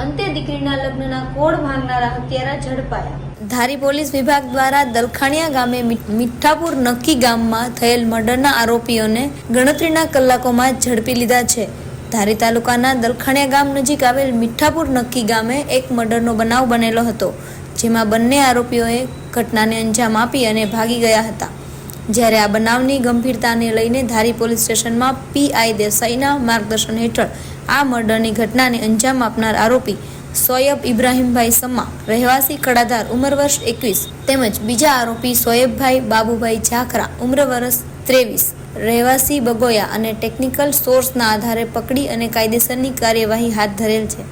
અંતે દીકરીના લગ્નના કોડ ભાંગનારા હત્યારા ઝડપાયા. ધારી પોલીસ વિભાગ દ્વારા દલખાણિયા ગામે મીઠાપુર નક્કી ગામમાં થયેલ મર્ડરના આરોપીઓને ગણતરીના કલાકોમાં ઝડપી લીધા છે. ધારી તાલુકાના દલખાણિયા ગામ નજીક આવેલ મીઠાપુર નક્કી ગામે એક મર્ડરનો બનાવ બનેલો હતો, જેમાં બંને આરોપીઓએ ઘટનાને અંજામ આપી અને ભાગી ગયા હતા. જ્યારે આ બનાવની ગંભીરતાને લઈને ધારી પોલીસ સ્ટેશનમાં પીઆઈ દેસાઈના માર્ગદર્શન હેઠળ આ મર્ડરની ઘટનાને અંજામ આપનાર આરોપી સોયબ ઇબ્રાહીમભાઈ સમા, રહેવાસી કડાધાર, ઉંમર વર્ષ એકવીસ, તેમજ બીજા આરોપી સોયબભાઈ બાબુભાઈ ઝાખરા, ઉંમર વર્ષ ત્રેવીસ, રહેવાસી બગોયા અને ટેકનિકલ સોર્સના આધારે પકડી અને કાયદેસરની કાર્યવાહી હાથ ધરેલ છે.